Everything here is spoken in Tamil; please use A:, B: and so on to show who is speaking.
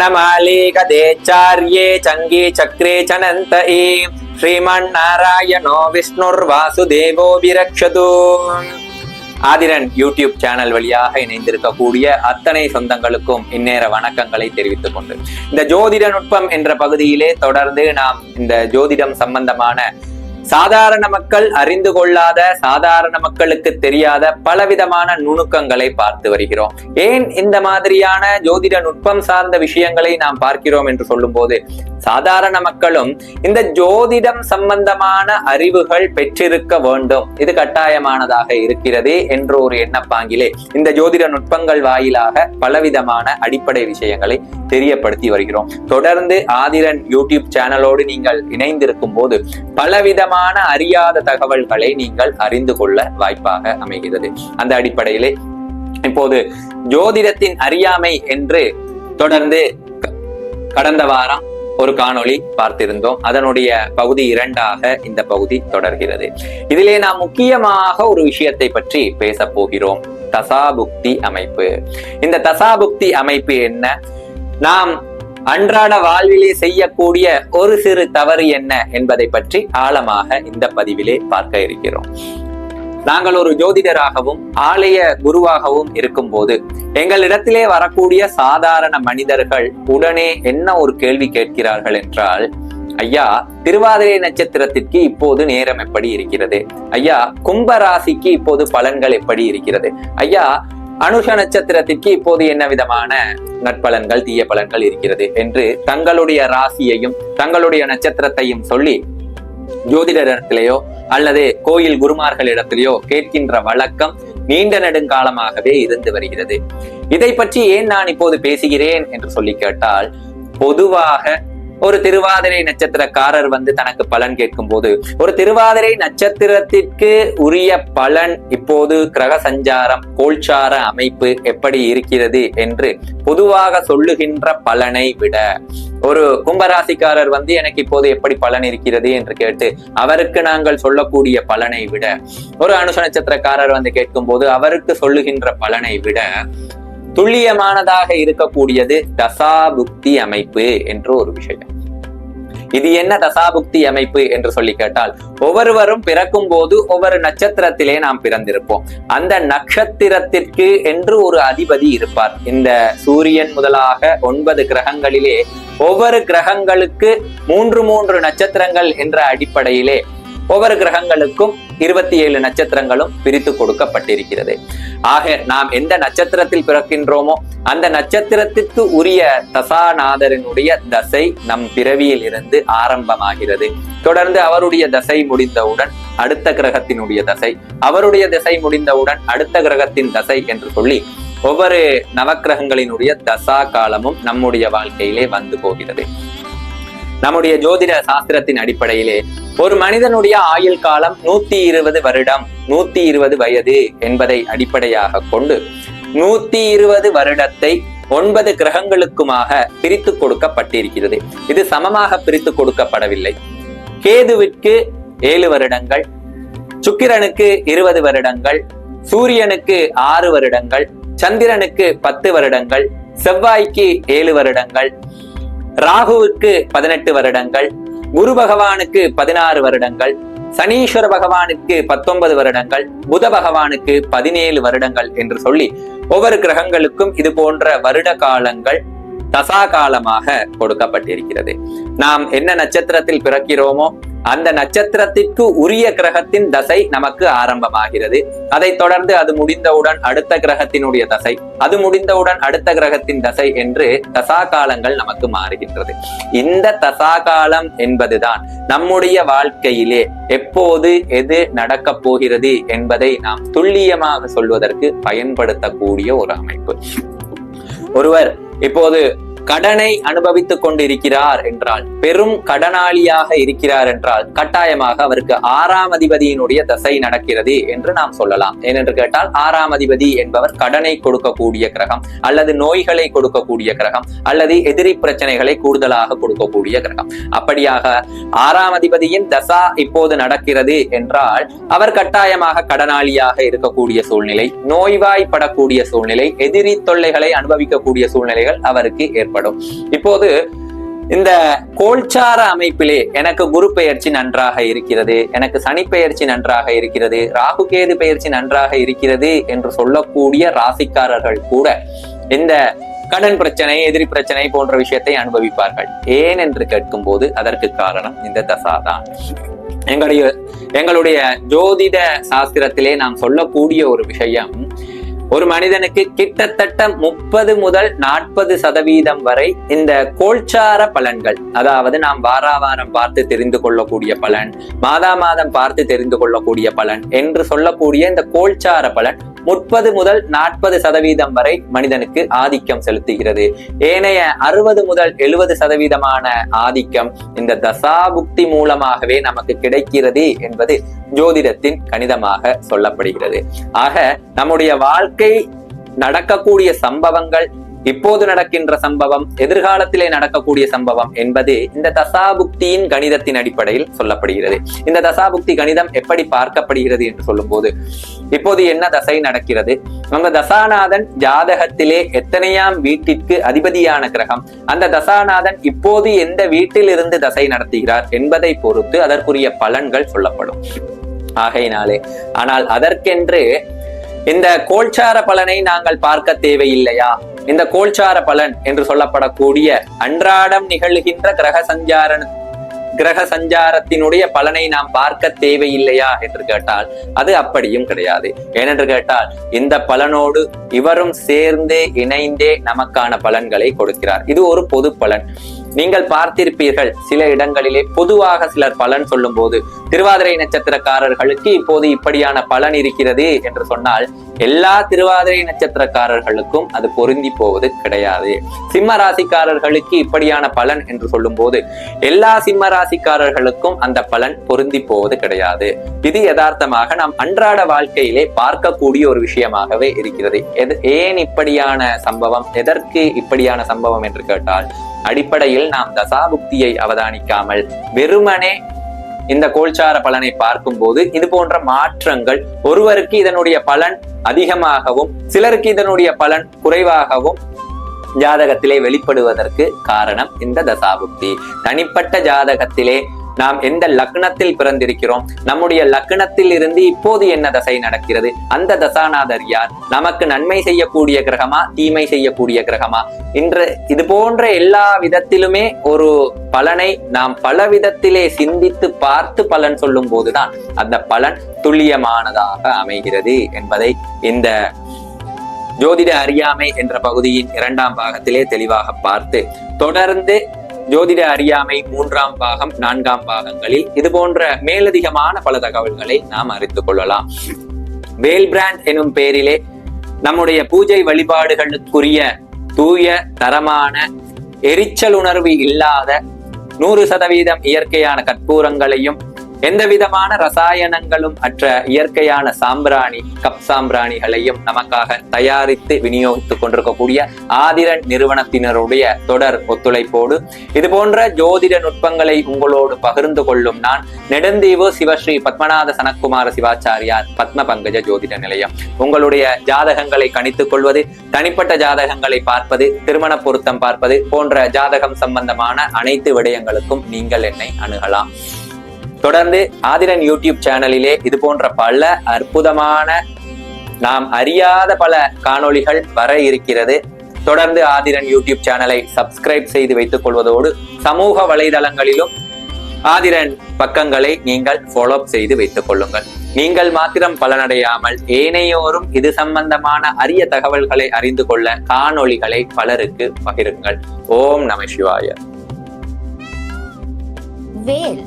A: वनमाली गदेचार्ये चङ्गी चक्रे च नन्त ए श्रीमन्नारायणो विष्णुर्वासुदेवो विरक्षतु ஆதிரன் யூடியூப் சேனல் வழியாக இணைந்திருக்கக்கூடிய அத்தனை சொந்தங்களுக்கும் இந்நேர வணக்கங்களை தெரிவித்துக் கொண்டு இந்த ஜோதிட நுட்பம் என்ற பகுதியிலே தொடர்ந்து நாம் இந்த ஜோதிடம் சம்பந்தமான சாதாரண மக்கள் அறிந்து கொள்ளாத சாதாரண மக்களுக்கு தெரியாத பலவிதமான நுணுக்கங்களை பார்த்து வருகிறோம். ஏன் இந்த மாதிரியான ஜோதிட நுட்பம் சார்ந்த விஷயங்களை நாம் பார்க்கிறோம் என்று சொல்லும்போது சாதாரண மக்களும் இந்த ஜோதிடம் சம்பந்தமான அறிவுகள் பெற்றிருக்க வேண்டும். இது கட்டாயமானதாக இருக்கிறது என்ற ஒரு எண்ணப்பாங்கிலே இந்த ஜோதிட நுட்பங்கள் வாயிலாக பலவிதமான அடிப்படை விஷயங்களை தெரியப்படுத்தி வருகிறோம். தொடர்ந்து ஆதிரன் யூடியூப் சேனலோடு நீங்கள் இணைந்திருக்கும் போது பலவிதமான அறியாத தகவல்களை நீங்கள் அறிந்து கொள்ள வாய்ப்பாக அமைகிறது. அந்த அடிப்படையிலே இப்போது ஜோதிடத்தின் அறியாமை என்று தொடர்ந்து கடந்த வாரம் ஒரு காணொளி பார்த்திருந்தோம். அதனுடைய பகுதி இரண்டாக இந்த பகுதி தொடர்கிறது. இதிலே நாம் முக்கியமாக ஒரு விஷயத்தை பற்றி பேச போகிறோம். தசாபுக்தி அமைப்பு. இந்த தசாபுக்தி அமைப்பு என்ன? நாம் அன்றாட வாழ்விலே செய்யக்கூடிய ஒரு சிறு தவறு என்ன என்பதை பற்றி ஆழமாக இந்த பதிவிலே பார்க்க இருக்கிறோம். நாங்கள் ஒரு ஜோதிடராகவும் ஆலய குருவாகவும் இருக்கும்போது எங்களிடத்திலே வரக்கூடிய சாதாரண மனிதர்கள் உடனே என்ன ஒரு கேள்வி கேட்கிறார்கள் என்றால் ஐயா திருவாதிரை நட்சத்திரத்திற்கு இப்போது நேரம் எப்படி இருக்கிறது? ஐயா கும்ப ராசிக்கு இப்போது பலன்கள் எப்படி இருக்கிறது? ஐயா அனுஷ நட்சத்திரத்திற்கு இப்போது என்ன விதமான நற்பலன்கள் தீய பலன்கள் இருக்கிறது என்று தங்களுடைய ராசியையும் தங்களுடைய நட்சத்திரத்தையும் சொல்லி ஜோதிடரிடத்திலேயோ அல்லது கோயில் குருமார்களிடத்திலேயோ கேட்கின்ற வழக்கம் நீண்ட நெடுங்காலமாகவே இருந்து வருகிறது. இதை பற்றி ஏன் நான் இப்போது பேசுகிறேன் என்று சொல்லி கேட்டால் பொதுவாக ஒரு திருவாதிரை நட்சத்திரக்காரர் வந்து தனக்கு பலன் கேட்கும் போது ஒரு திருவாதிரை நட்சத்திரத்திற்கு உரிய பலன் இப்போது கிரக சஞ்சாரம் கோல்சார அமைப்பு எப்படி இருக்கிறது என்று பொதுவாக சொல்லுகின்ற பலனை விட ஒரு கும்பராசிக்காரர் வந்து எனக்கு இப்போது எப்படி பலன் இருக்கிறது என்று கேட்டு அவருக்கு நாங்கள் சொல்லக்கூடிய பலனை விட ஒரு அனுஷ நட்சத்திரக்காரர் வந்து கேட்கும் போது அவருக்கு சொல்லுகின்ற பலனை விட துல்லியமானதாக இருக்கக்கூடியது தசாபுக்தி அமைப்பு என்று ஒரு விஷயம். இது என்ன தசாபுக்தி அமைப்பு என்று சொல்லி கேட்டால் ஒவ்வொருவரும் பிறக்கும் போது ஒவ்வொரு நட்சத்திரத்திலே நாம் பிறந்திருப்போம். அந்த நட்சத்திரத்திற்கு என்று ஒரு அதிபதி இருப்பார். இந்த சூரியன் முதலாக ஒன்பது கிரகங்களிலே ஒவ்வொரு கிரகங்களுக்கு மூன்று மூன்று நட்சத்திரங்கள் என்ற அடிப்படையிலே ஒவ்வொரு கிரகங்களுக்கும் இருபத்தி ஏழு நட்சத்திரங்களும் பிரித்து கொடுக்கப்பட்டிருக்கிறது. ஆக நாம் எந்த நட்சத்திரத்தில் பிறக்கின்றோமோ அந்த நட்சத்திரத்திற்கு உரிய தசாநாதரனுடைய தசை நம் பிறவியில் இருந்து ஆரம்பமாகிறது. தொடர்ந்து அவருடைய தசை முடிந்தவுடன் அடுத்த கிரகத்தினுடைய தசை அவருடைய தசை முடிந்தவுடன் அடுத்த கிரகத்தின் தசை என்று சொல்லி ஒவ்வொரு நவக்கிரகங்களினுடைய தசா காலமும் நம்முடைய வாழ்க்கையிலே வந்து போகிறது. நம்முடைய ஜோதிட சாஸ்திரத்தின் அடிப்படையிலே ஒரு மனிதனுடைய ஆயுள் காலம் நூத்தி இருபது வருடம் நூத்தி இருபது வயது என்பதை அடிப்படையாக கொண்டு நூத்தி இருபது வருடத்தை ஒன்பது கிரகங்களுக்குமாக பிரித்து கொடுக்கப்பட்டிருக்கிறது. இது சமமாக பிரித்து கொடுக்கப்படவில்லை. கேதுவிற்கு ஏழு வருடங்கள் சுக்கிரனுக்கு இருபது வருடங்கள் சூரியனுக்கு ஆறு வருடங்கள் சந்திரனுக்கு பத்து வருடங்கள் செவ்வாய்க்கு ஏழு வருடங்கள் ராகுவுக்கு பதினெட்டு வருடங்கள் குரு பகவானுக்கு பதினாறு வருடங்கள் சனீஸ்வர பகவானுக்கு பத்தொன்பது வருடங்கள் புத பகவானுக்கு பதினேழு வருடங்கள் என்று சொல்லி ஒவ்வொரு கிரகங்களுக்கும் இது போன்ற வருட காலங்கள் தசா காலமாக கொடுக்கப்பட்டிருக்கிறது. நாம் என்ன நட்சத்திரத்தில் பிறக்கிறோமோ அந்த நட்சத்திரத்திற்கு உரிய கிரகத்தின் தசை நமக்கு ஆரம்பமாகிறது. அதைத் தொடர்ந்து அது முடிந்தவுடன் அடுத்த கிரகத்தினுடைய தசை அது முடிந்தவுடன் அடுத்த கிரகத்தின் தசை என்று தசா காலங்கள் நமக்கு மாறுகின்றது. இந்த தசா காலம் என்பதுதான் நம்முடைய வாழ்க்கையிலே எப்போது எது நடக்கப் போகிறது என்பதை நாம் துல்லியமாக சொல்வதற்கு பயன்படுத்தக்கூடிய ஒரு அமைப்பு. ஒருவர் இப்போது கடனை அனுபவித்துக் கொண்டிருக்கிறார் என்றால் பெரும் கடனாளியாக இருக்கிறார் என்றால் கட்டாயமாக அவருக்கு ஆறாம் அதிபதியினுடைய தசை நடக்கிறது என்று நாம் சொல்லலாம். ஏனென்று கேட்டால் ஆறாம் அதிபதி என்பவர் கடனை கொடுக்கக்கூடிய கிரகம் அல்லது நோய்களை கொடுக்கக்கூடிய கிரகம் அல்லது எதிரி பிரச்சனைகளை கூடுதலாக கொடுக்கக்கூடிய கிரகம். அப்படியாக ஆறாம் அதிபதியின் தசா இப்போது நடக்கிறது என்றால் அவர் கட்டாயமாக கடனாளியாக இருக்கக்கூடிய சூழ்நிலை நோய்வாய்ப்படக்கூடிய சூழ்நிலை எதிரி தொல்லைகளை அனுபவிக்கக்கூடிய சூழ்நிலைகள் அவருக்கு ஏற்படும். ஏற்படும் இப்போது இந்த கோல்சார அமைப்பிலே எனக்கு குரு பெயர்ச்சி நன்றாக இருக்கிறது எனக்கு சனி பெயர்ச்சி நன்றாக இருக்கிறது ராகு கேது பெயர்ச்சி நன்றாக இருக்கிறது என்று சொல்லக்கூடிய ராசிக்காரர்கள் கூட இந்த கடன் பிரச்சனை எதிரி பிரச்சனை போன்ற விஷயத்தை அனுபவிப்பார்கள். ஏன் என்று கேட்கும் போது அதற்கு காரணம் இந்த தசாதான் எங்களுடைய எங்களுடைய ஜோதிட சாஸ்திரத்திலே நாம் சொல்லக்கூடிய ஒரு விஷயம் ஒரு மனிதனுக்கு கிட்டத்தட்ட முப்பது முதல் நாற்பது சதவீதம் வரை இந்த கோல்சார பலன்கள் அதாவது நாம் வாரா வாரம் பார்த்து தெரிந்து கொள்ளக்கூடிய பலன் மாதா மாதம் பார்த்து தெரிந்து கொள்ளக்கூடிய பலன் என்று சொல்லக்கூடிய இந்த கோல்சார பலன் முப்பது முதல் நாற்பது சதவீதம் வரை மனிதனுக்கு ஆதிக்கம் செலுத்துகிறது. ஏனைய அறுபது முதல் எழுபது சதவீதமான ஆதிக்கம் இந்த தசாபுக்தி மூலமாகவே நமக்கு கிடைக்கிறது என்பது ஜோதிடத்தின் கணிதமாக சொல்லப்படுகிறது. ஆக நம்முடைய வாழ்க்கை நடக்கக்கூடிய சம்பவங்கள் இப்போது நடக்கின்ற சம்பவம் எதிர்காலத்திலே நடக்கக்கூடிய சம்பவம் என்பது இந்த தசாபுக்தியின் கணிதத்தின் அடிப்படையில் சொல்லப்படுகிறது. இந்த தசாபுக்தி கணிதம் எப்படி பார்க்கப்படுகிறது என்று சொல்லும்போது இப்போது என்ன தசை நடக்கிறது? நம்ம தசாநாதன் ஜாதகத்திலே எத்தனையாம் வீட்டிற்கு அதிபதியான கிரகம்? அந்த தசாநாதன் இப்போது எந்த வீட்டில் இருந்து தசை நடத்துகிறார் என்பதை பொறுத்து அதற்குரிய பலன்கள் சொல்லப்படும். ஆகையினாலே ஆனால் அதற்கென்று இந்த கோல்சார பலனை நாங்கள் பார்க்க தேவையில்லையா? இந்த கோல்சார பலன் என்று சொல்லப்படக்கூடிய அன்றாடம் நிகழ்கின்ற கிரக சஞ்சார கிரக சஞ்சாரத்தினுடைய பலனை நாம் பார்க்க தேவையில்லையா என்று கேட்டால் அது அப்படியும் கிடையாது. ஏனென்று கேட்டால் இந்த பலனோடு இவரும் சேர்ந்தே இணைந்தே நமக்கான பலன்களை கொடுக்கிறார். இது ஒரு பொது பலன். நீங்கள் பார்த்திருப்பீர்கள் சில இடங்களிலே பொதுவாக சிலர் பலன் சொல்லும் போது திருவாதிரை நட்சத்திரக்காரர்களுக்கு இப்போது இப்படியான பலன் இருக்கிறது என்று சொன்னால் எல்லா திருவாதிரை நட்சத்திரக்காரர்களுக்கும் அது பொருந்தி போவது கிடையாது. சிம்ம ராசிக்காரர்களுக்கு இப்படியான பலன் என்று சொல்லும் போது எல்லா சிம்ம ராசிக்காரர்களுக்கும் அந்த பலன் பொருந்தி போவது கிடையாது. இது யதார்த்தமாக நாம் அன்றாட வாழ்க்கையிலே பார்க்கக்கூடிய ஒரு விஷயமாகவே இருக்கிறது. எது ஏன் இப்படியான சம்பவம் எதற்கு இப்படியான சம்பவம் என்று கேட்டால் அடிப்படையில் நாம் தசாபுக்தியை அவதானிக்காமல் வெறுமனே இந்த கோல்சார பலனை பார்க்கும் போது இது போன்ற மாற்றங்கள் ஒருவருக்கு இதனுடைய பலன் அதிகமாகவும் சிலருக்கு இதனுடைய பலன் குறைவாகவும் ஜாதகத்திலே வெளிப்படுவதற்கு காரணம் இந்த தசாபுக்தி. தனிப்பட்ட ஜாதகத்திலே நாம் எந்த லக்னத்தில் பிறந்திருக்கிறோம்? நம்முடைய லக்னத்தில் இருந்து இப்போது என்ன தசை நடக்கிறது? அந்த தசாநாதர் யார்? நமக்கு நன்மை செய்யக்கூடிய கிரகமா? தீமை செய்யக்கூடிய கிரகமா? இன்று இது போன்ற எல்லா விதத்திலுமே ஒரு பலனை நாம் பல விதத்திலே சிந்தித்து பார்த்து பலன் சொல்லும் போதுதான் அந்த பலன் துல்லியமானதாக அமைகிறது என்பதை இந்த ஜோதிட அறியாமை என்ற பகுதியின் இரண்டாம் பாகத்திலே தெளிவாக பார்த்து தொடர்ந்து ஜோதிட அறியாமை மூன்றாம் பாகம் நான்காம் பாகங்களில் இது போன்ற மேலதிகமான பல தகவல்களை நாம் அறிந்து கொள்ளலாம். வேல் பிராண்ட் எனும் பெயரிலே நம்முடைய பூஜை வழிபாடுகளுக்குரிய தூய தரமான எரிச்சல் உணர்வு இல்லாத நூறு சதவீதம் இயற்கையான கற்பூரங்களையும் எந்த விதமான ரசாயனங்களும் அற்ற இயற்கையான சாம்பிராணி கப் சாம்பிராணிகளையும் நமக்காக தயாரித்து விநியோகித்துக் கொண்டிருக்கக்கூடிய ஆதிரன் நிறுவனத்தினருடைய தொடர் ஒத்துழைப்போடு இது போன்ற ஜோதிட நுட்பங்களை உங்களோடு பகிர்ந்து கொள்ளும் நான் நெடுந்தீவு சிவஸ்ரீ பத்மநாத சனக்குமார சிவாச்சாரியார் பத்ம பங்கஜ ஜோதிட நிலையம். உங்களுடைய ஜாதகங்களை கணித்துக் கொள்வது தனிப்பட்ட ஜாதகங்களை பார்ப்பது திருமண பொருத்தம் பார்ப்பது போன்ற ஜாதகம் சம்பந்தமான அனைத்து விடயங்களுக்கும் நீங்கள் என்னை அணுகலாம். தொடர்ந்து ஆதிரன் யூடியூப் சேனலிலே இது போன்ற பல அற்புதமான நாம் அறியாத பல காணொளிகள் வர இருக்கிறது. தொடர்ந்து ஆதிரன் யூடியூப் சேனலை சப்ஸ்கிரைப் செய்து வைத்துக் கொள்வதோடு சமூக வலைதளங்களிலும் ஆதிரன் பக்கங்களை நீங்கள் ஃபாலோ செய்து வைத்துக் கொள்ளுங்கள். நீங்கள் மாத்திரம் பலனடையாமல் ஏனையோரும் இது சம்பந்தமான அரிய தகவல்களை அறிந்து கொள்ள காணொளிகளை பலருக்கு பகிருங்கள். ஓம் நம சிவாய.
B: வேல்